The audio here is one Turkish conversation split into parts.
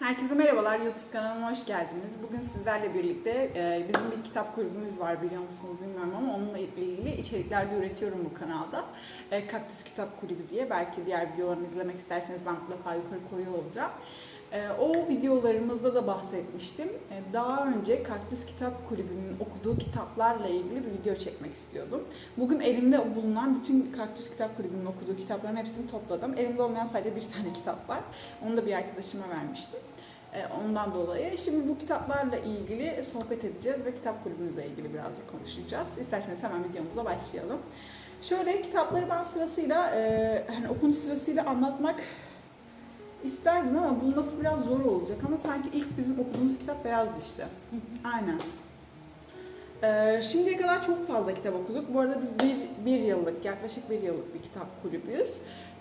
Herkese merhabalar, YouTube kanalıma hoş geldiniz. Bugün sizlerle birlikte e, bizim bir kitap kulübümüz var biliyor musunuz bilmiyorum ama onunla ilgili içerikler de üretiyorum bu kanalda. E, Kaktüs Kitap Kulübü diye. Belki diğer videolarını izlemek isterseniz ben mutlaka yukarı koyuyor olacağım. E, o videolarımızda da bahsetmiştim. Daha önce Kaktüs Kitap Kulübü'nün okuduğu kitaplarla ilgili bir video çekmek istiyordum. Bugün elimde bulunan bütün Kaktüs Kitap Kulübü'nün okuduğu kitapların hepsini topladım. Elimde olmayan sadece bir tane kitap var. Onu da bir arkadaşıma vermiştim. E, Ondan dolayı şimdi bu kitaplarla ilgili sohbet edeceğiz ve kitap kulübümüzle ilgili birazcık konuşacağız. İsterseniz hemen videomuza başlayalım. Şöyle kitapları ben sırasıyla e, hani okunuş sırasıyla anlatmak isterdim ama bulması biraz zor olacak ama sanki ilk bizim okuduğumuz kitap Beyaz Diş'ti. Aynen. Ee, şimdiye kadar çok fazla kitap okuduk. Bu arada biz bir, bir yıllık, yaklaşık bir yıllık bir kitap kulübüyüz.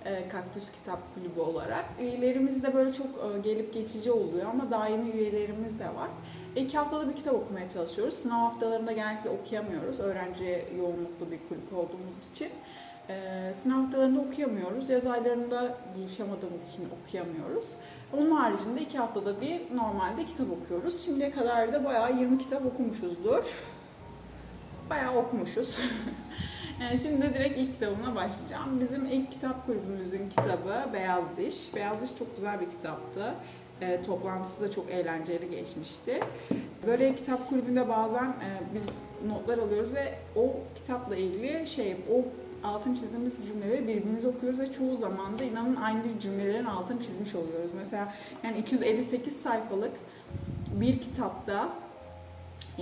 Ee, Kaktüs Kitap Kulübü olarak. Üyelerimiz de böyle çok e, gelip geçici oluyor ama daimi üyelerimiz de var. İki haftada bir kitap okumaya çalışıyoruz. Sınav haftalarında genellikle okuyamıyoruz. Öğrenci yoğunluklu bir kulüp olduğumuz için. Sınav haftalarında okuyamıyoruz. Yaz aylarında buluşamadığımız için okuyamıyoruz. Onun haricinde iki haftada bir normalde kitap okuyoruz. Şimdiye kadar da bayağı 20 kitap okumuşuzdur. Bayağı okumuşuz. Yani Şimdi direkt ilk kitabına başlayacağım. Bizim ilk kitap kulübümüzün kitabı Beyaz Diş. Beyaz Diş çok güzel bir kitaptı. E, toplantısı da çok eğlenceli geçmişti. Böyle kitap kulübünde bazen e, biz notlar alıyoruz ve o kitapla ilgili şey, o altın çizdiğimiz cümleleri birbirimize okuyoruz ve çoğu zaman da inanın aynı cümlelerin altını çizmiş oluyoruz. Mesela yani 258 sayfalık bir kitapta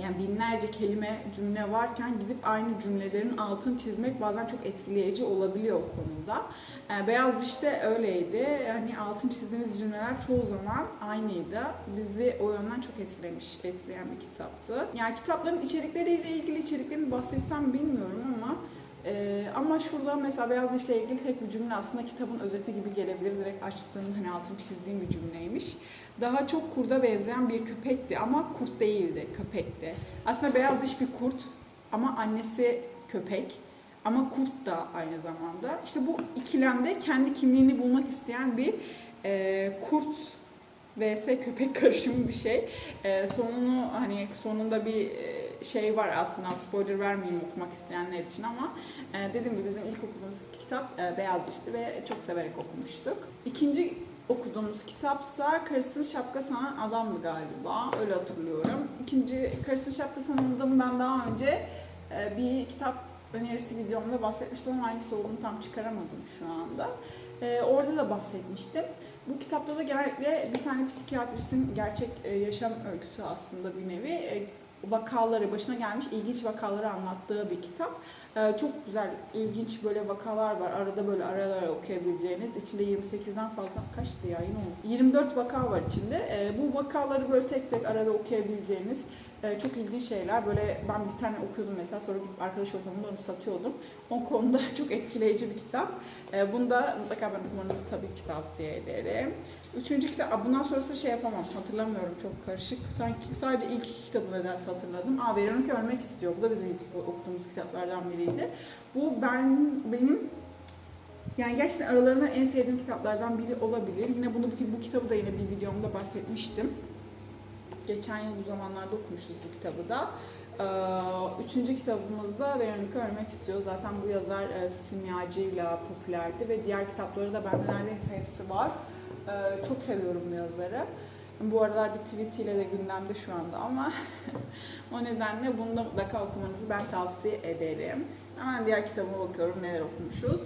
yani binlerce kelime cümle varken gidip aynı cümlelerin altını çizmek bazen çok etkileyici olabiliyor o konuda. Ee, Beyaz Diş'te öyleydi. Yani altın çizdiğimiz cümleler çoğu zaman aynıydı. Bizi o yönden çok etkilemiş, etkileyen bir kitaptı. Yani kitapların içerikleriyle ilgili içeriklerini bahsetsem bilmiyorum ama ee, ama şurada mesela Beyaz Diş'le ilgili tek bir cümle aslında kitabın özeti gibi gelebilir. Direkt açtığım hani altını çizdiğim bir cümleymiş. Daha çok kurda benzeyen bir köpekti ama kurt değildi, köpekti. Aslında Beyaz Diş bir kurt ama annesi köpek. Ama kurt da aynı zamanda. İşte bu ikilemde kendi kimliğini bulmak isteyen bir e, kurt vs köpek karışımı bir şey. E, sonunu hani sonunda bir e, şey var aslında spoiler vermeyeyim okumak isteyenler için ama e, dediğim gibi bizim ilk okuduğumuz kitap e, Beyaz Diş'ti ve çok severek okumuştuk. İkinci okuduğumuz kitapsa Karısını Şapka Sanan Adamdı galiba. Öyle hatırlıyorum. İkinci Karısını Şapka Sanan Adam'ı ben daha önce e, bir kitap önerisi videomda bahsetmiştim ama hangisi olduğunu tam çıkaramadım şu anda. E, orada da bahsetmiştim. Bu kitapta da genellikle bir tane psikiyatristin gerçek e, yaşam öyküsü aslında bir nevi. Vakaları, başına gelmiş ilginç vakaları anlattığı bir kitap. Ee, çok güzel, ilginç böyle vakalar var. Arada böyle aralara okuyabileceğiniz. İçinde 28'den fazla kaçtı ya yine unuttum. 24 vaka var içinde. Ee, bu vakaları böyle tek tek arada okuyabileceğiniz e, çok ilginç şeyler. Böyle ben bir tane okuyordum mesela sonra gidip arkadaş ortamında onu satıyordum. O konuda çok etkileyici bir kitap. Ee, bunu da mutlaka ben okumanızı tabii ki tavsiye ederim. Üçüncü kitap, bundan sonrası şey yapamam, hatırlamıyorum çok karışık. Sanki sadece ilk iki kitabı nedense hatırladım. Aa, Veronica Ölmek İstiyor, bu da bizim ilk okuduğumuz kitaplardan biriydi. Bu ben, benim yani gerçekten aralarında en sevdiğim kitaplardan biri olabilir. Yine bunu bu kitabı da yine bir videomda bahsetmiştim. Geçen yıl bu zamanlarda okumuşuz bu kitabı da. Ee, Üçüncü kitabımızda Veronica Ölmek İstiyor. Zaten bu yazar e, simyacıyla popülerdi ve diğer kitapları da bende neredeyse hepsi var. Ee, Çok seviyorum bu yazarı. Bu aralar bir tweetiyle de gündemde şu anda ama o nedenle bunu da mutlaka okumanızı ben tavsiye ederim. Hemen diğer kitabıma bakıyorum neler okumuşuz.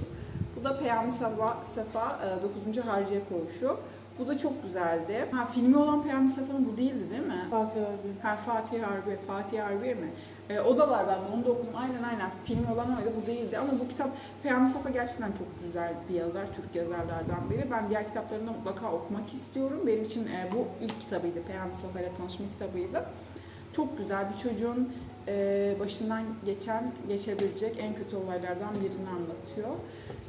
Bu da Peyami Safa, Sefa 9. Harciye Koğuşu. Bu da çok güzeldi. Ha filmi olan Peyami Safa'nın bu değildi değil mi? Fatih abi. Ha Fatih Harbi, Fatih Harbiye mi? Ee, o da var bende, onu da okudum. Aynen aynen. Film olan oydu, bu değildi. Ama bu kitap, Peyami Safa gerçekten çok güzel bir yazar, Türk yazarlardan biri. Ben diğer kitaplarını da mutlaka okumak istiyorum. Benim için e, bu ilk kitabıydı, Peyami Safa ile tanışma kitabıydı. Çok güzel bir çocuğun e, başından geçen, geçebilecek en kötü olaylardan birini anlatıyor.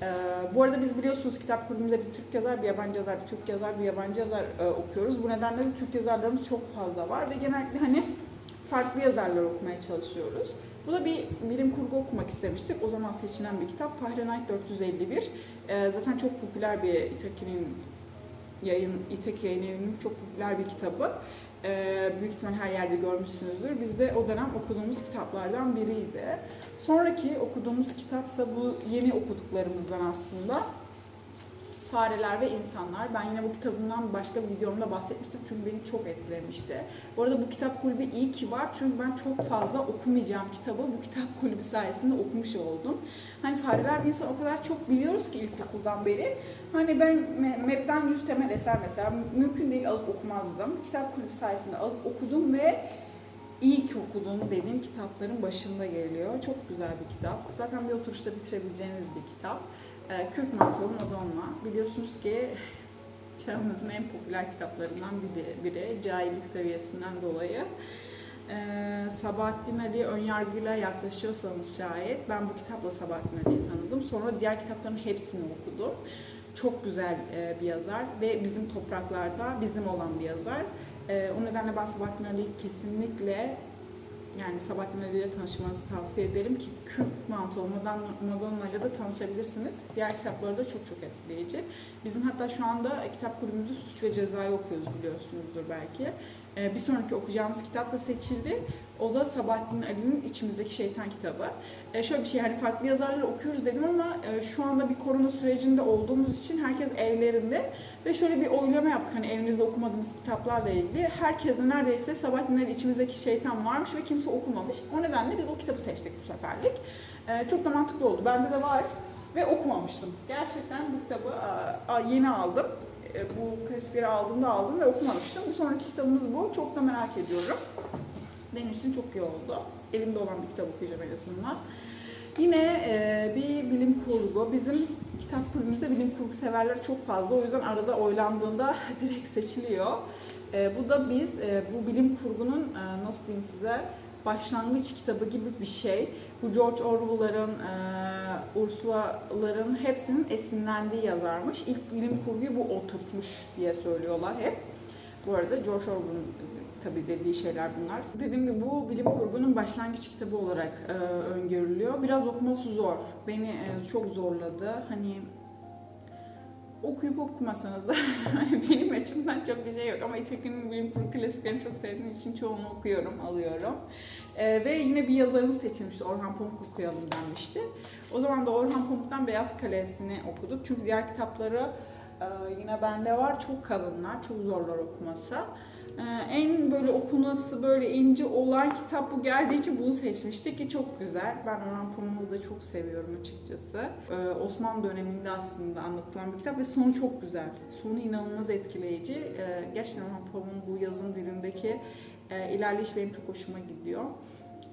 E, bu arada biz biliyorsunuz kitap kulübümüzde bir Türk yazar, bir yabancı yazar, bir Türk yazar, bir yabancı yazar e, okuyoruz. Bu nedenle de Türk yazarlarımız çok fazla var ve genellikle hani farklı yazarlar okumaya çalışıyoruz. Bu da bir bilim kurgu okumak istemiştik. O zaman seçilen bir kitap Fahrenheit 451. E, zaten çok popüler bir Itaki'nin yayın, İtek Yayın Evi'nin çok popüler bir kitabı. Ee, büyük ihtimal her yerde görmüşsünüzdür. Biz de o dönem okuduğumuz kitaplardan biriydi. Sonraki okuduğumuz kitapsa bu yeni okuduklarımızdan aslında. Fareler ve İnsanlar. Ben yine bu kitabından başka bir videomda bahsetmiştim çünkü beni çok etkilemişti. Bu arada bu kitap kulübü iyi ki var çünkü ben çok fazla okumayacağım kitabı bu kitap kulübü sayesinde okumuş oldum. Hani Fareler ve İnsan o kadar çok biliyoruz ki ilkokuldan beri. Hani ben Me- MEB'den 100 temel eser mesela mümkün değil alıp okumazdım. Kitap kulübü sayesinde alıp okudum ve iyi ki okudum dediğim kitapların başında geliyor. Çok güzel bir kitap. Zaten bir oturuşta bitirebileceğiniz bir kitap. Ee, Kürk Mantolu Madonna. Biliyorsunuz ki çağımızın en popüler kitaplarından biri, biri cahillik seviyesinden dolayı. Ee, Sabahattin Ali'ye önyargıyla yaklaşıyorsanız şayet ben bu kitapla Sabahattin Ali'yi tanıdım. Sonra diğer kitapların hepsini okudum. Çok güzel e, bir yazar ve bizim topraklarda bizim olan bir yazar. E, o nedenle ben Sabahattin Ali'yi kesinlikle yani Sabahattin Ali ile tanışmanızı tavsiye ederim ki Kürk Mantolu Madonna ile de tanışabilirsiniz. Diğer kitapları da çok çok etkileyici. Bizim hatta şu anda kitap kulübümüzde Suç ve Ceza'yı okuyoruz biliyorsunuzdur belki. Ee, bir sonraki okuyacağımız kitap da seçildi. O da Sabahattin Ali'nin İçimizdeki Şeytan kitabı. Ee, şöyle bir şey hani farklı yazarları okuyoruz dedim ama e, şu anda bir korona sürecinde olduğumuz için herkes evlerinde ve şöyle bir oylama yaptık hani evinizde okumadığınız kitaplarla ilgili. Herkes de neredeyse Sabahattin Ali İçimizdeki Şeytan varmış ve kimse okumamış. O nedenle biz o kitabı seçtik bu seferlik. Ee, çok da mantıklı oldu. Bende de var ve okumamıştım. Gerçekten bu kitabı aa, yeni aldım. Ee, Bu klasikleri aldığımda aldım ve okumamıştım. Bir sonraki kitabımız bu. Çok da merak ediyorum. Benim için çok iyi oldu. Elimde olan bir kitap okuyacağım en azından. Yine e, bir bilim kurgu. Bizim kitap kulübümüzde bilim kurgu severler çok fazla. O yüzden arada oylandığında direkt seçiliyor. E, bu da biz e, bu bilim kurgunun e, nasıl diyeyim size başlangıç kitabı gibi bir şey. Bu George Orwell'ların, e, Ursula'ların hepsinin esinlendiği yazarmış. İlk bilim kurguyu bu oturtmuş diye söylüyorlar hep. Bu arada George Orwell'ın tabii dediği şeyler bunlar. Dediğim gibi bu bilim kurgunun başlangıç kitabı olarak e, öngörülüyor. Biraz okuması zor. Beni e, çok zorladı. Hani okuyup okumasanız da benim açımdan çok bir şey yok. Ama İtekin'in bilim kurgu klasiklerini çok sevdiğim için çoğunu okuyorum, alıyorum. E, ve yine bir yazarını seçilmişti. Orhan Pamuk okuyalım denmişti. O zaman da Orhan Pamuk'tan Beyaz Kalesi'ni okuduk. Çünkü diğer kitapları e, yine bende var. Çok kalınlar, çok zorlar okuması. Ee, en böyle okunması böyle ince olan kitap bu geldiği için bunu seçmiştik ki çok güzel. Ben Orhan Pamuk'u da çok seviyorum açıkçası. Ee, Osmanlı döneminde aslında anlatılan bir kitap ve sonu çok güzel. Sonu inanılmaz etkileyici. Ee, gerçekten Orhan Pamuk'un bu yazın dilindeki e, ilerleyiş benim çok hoşuma gidiyor.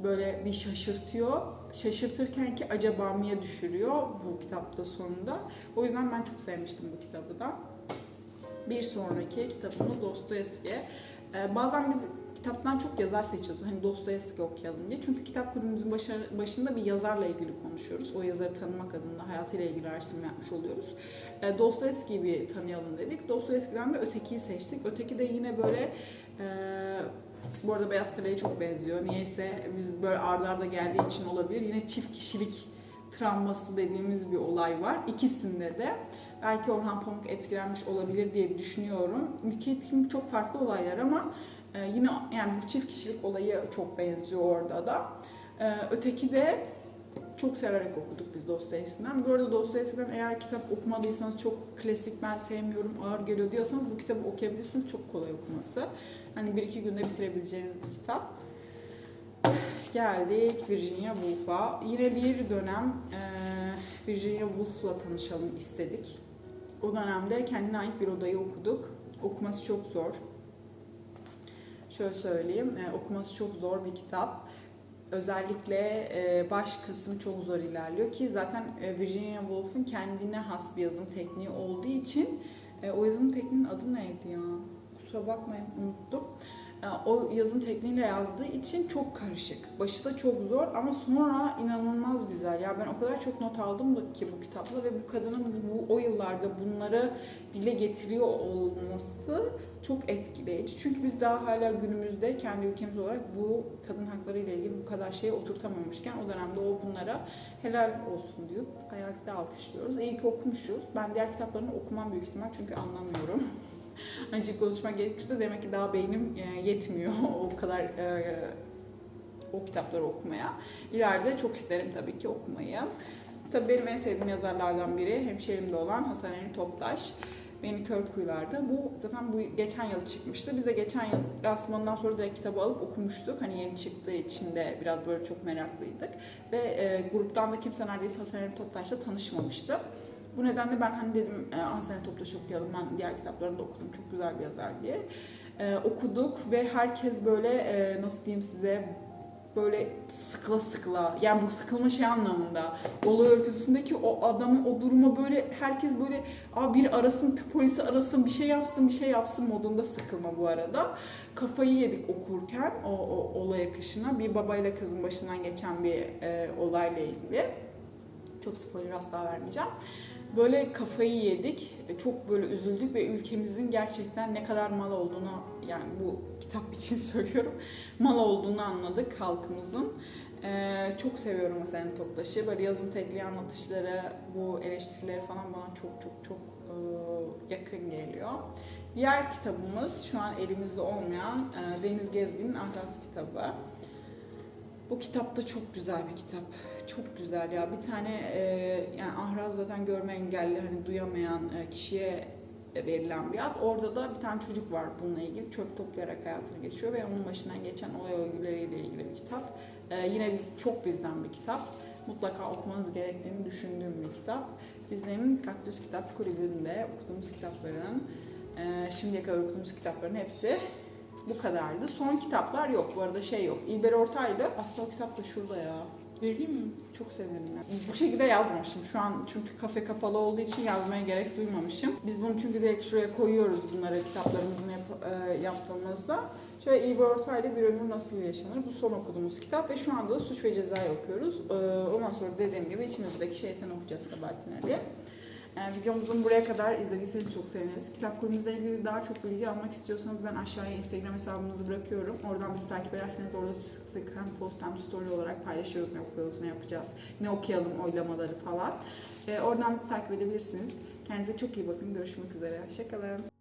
Böyle bir şaşırtıyor. Şaşırtırken ki acaba mıya düşürüyor bu kitapta sonunda. O yüzden ben çok sevmiştim bu kitabı da. Bir sonraki kitabımız Dostoyevski. Ee, bazen biz kitaptan çok yazar seçiyoruz. Hani Dostoyevski okuyalım diye. Çünkü kitap kulübümüzün başa- başında bir yazarla ilgili konuşuyoruz. O yazarı tanımak adına hayatıyla ilgili araştırma yapmış oluyoruz. Ee, Dostoyevski'yi bir tanıyalım dedik. Dostoyevski'den de Öteki'yi seçtik. Öteki de yine böyle e, bu arada Beyaz Kale'ye çok benziyor. Niyeyse biz böyle ardarda arda geldiği için olabilir. Yine çift kişilik travması dediğimiz bir olay var. İkisinde de belki Orhan Pamuk etkilenmiş olabilir diye düşünüyorum. Nitekim çok farklı olaylar ama e, yine yani bu çift kişilik olayı çok benziyor orada da. E, öteki de çok severek okuduk biz Dostoyevski'den. Bu arada Dostoyevski'den eğer kitap okumadıysanız çok klasik ben sevmiyorum ağır geliyor diyorsanız bu kitabı okuyabilirsiniz. Çok kolay okuması. Hani bir iki günde bitirebileceğiniz bir kitap. Geldik Virginia Woolf'a. Yine bir dönem e, Virginia Woolf'la tanışalım istedik. O dönemde kendine ait bir odayı okuduk. Okuması çok zor. Şöyle söyleyeyim, e, okuması çok zor bir kitap. Özellikle e, baş kısmı çok zor ilerliyor ki zaten e, Virginia Woolf'un kendine has bir yazım tekniği olduğu için e, o yazım tekniğinin adı neydi ya? Kusura bakmayın unuttum. O yazım tekniğiyle yazdığı için çok karışık. Başı da çok zor ama sonra inanılmaz güzel. Ya ben o kadar çok not aldım ki bu kitapla ve bu kadının bu o yıllarda bunları dile getiriyor olması çok etkileyici. Çünkü biz daha hala günümüzde kendi ülkemiz olarak bu kadın hakları ile ilgili bu kadar şeyi oturtamamışken o dönemde o bunlara helal olsun diyor. Ayakta alkışlıyoruz. İyi ki okumuşuz. Ben diğer kitaplarını okumam büyük ihtimal çünkü anlamıyorum. açık konuşmak gerekirse demek ki daha beynim e, yetmiyor o kadar e, o kitapları okumaya. İleride çok isterim tabii ki okumayı. Tabii benim en sevdiğim yazarlardan biri hemşehrimde olan Hasan Emin Toptaş. Beni Kör Kuyular'da. Bu zaten bu geçen yıl çıkmıştı. Biz de geçen yıl lansmanından sonra direkt kitabı alıp okumuştuk. Hani yeni çıktığı için de biraz böyle çok meraklıydık. Ve e, gruptan da kimse neredeyse Hasan Emin Toptaş'la tanışmamıştı. Bu nedenle ben hani dedim e, Emin Toptaş okuyalım. Ben diğer kitaplarını da okudum. Çok güzel bir yazar diye. E, okuduk ve herkes böyle e, nasıl diyeyim size böyle sıkla sıkla yani bu sıkılma şey anlamında olay örgüsündeki o adamın o duruma böyle herkes böyle Aa, bir arasın polisi arasın bir şey yapsın bir şey yapsın modunda sıkılma bu arada kafayı yedik okurken o, o olay akışına bir babayla kızın başından geçen bir e, olayla ilgili çok spoiler asla vermeyeceğim böyle kafayı yedik çok böyle üzüldük ve ülkemizin gerçekten ne kadar mal olduğunu yani bu kitap için söylüyorum mal olduğunu anladık halkımızın. Ee, çok seviyorum mesela Toptaş'ı. Böyle yazın tekli anlatışları, bu eleştirileri falan bana çok çok çok e, yakın geliyor. Diğer kitabımız şu an elimizde olmayan e, Deniz Gezgin'in Ahraz kitabı. Bu kitap da çok güzel bir kitap. Çok güzel ya. Bir tane e, yani Ahraz zaten görme engelli hani duyamayan e, kişiye verilen bir ad. Orada da bir tane çocuk var bununla ilgili. Çöp toplayarak hayatını geçiyor ve onun başından geçen olay örgüleriyle ilgili bir kitap. Ee, yine biz çok bizden bir kitap. Mutlaka okumanız gerektiğini düşündüğüm bir kitap. Bizim Kaktüs Kitap Kulübü'nde okuduğumuz kitapların, e, şimdiye kadar okuduğumuz kitapların hepsi bu kadardı. Son kitaplar yok. Bu arada şey yok. İlber Ortaylı. Aslında o kitap da şurada ya. Vereyim mi? Çok sevinirim. Yani. Bu şekilde yazmamışım. Şu an çünkü kafe kapalı olduğu için yazmaya gerek duymamışım. Biz bunu çünkü direkt şuraya koyuyoruz bunları kitaplarımızın yap- e, yaptığımızda. Şöyle İlber Ortaylı Bir Ömür Nasıl Yaşanır? Bu son okuduğumuz kitap ve şu anda da Suç ve Ceza'yı okuyoruz. Ee, ondan sonra dediğim gibi içimizdeki şeytan okuyacağız Sabahattin Ali. Videomuzun buraya kadar izlediyseniz çok seviniriz. Kitap kurumuzla ilgili daha çok bilgi almak istiyorsanız ben aşağıya Instagram hesabımızı bırakıyorum. Oradan bizi takip ederseniz orada sık sık hem post hem story olarak paylaşıyoruz ne okuyoruz, ne yapacağız, ne okuyalım oylamaları falan. Ee, oradan bizi takip edebilirsiniz. Kendinize çok iyi bakın. Görüşmek üzere. Hoşçakalın.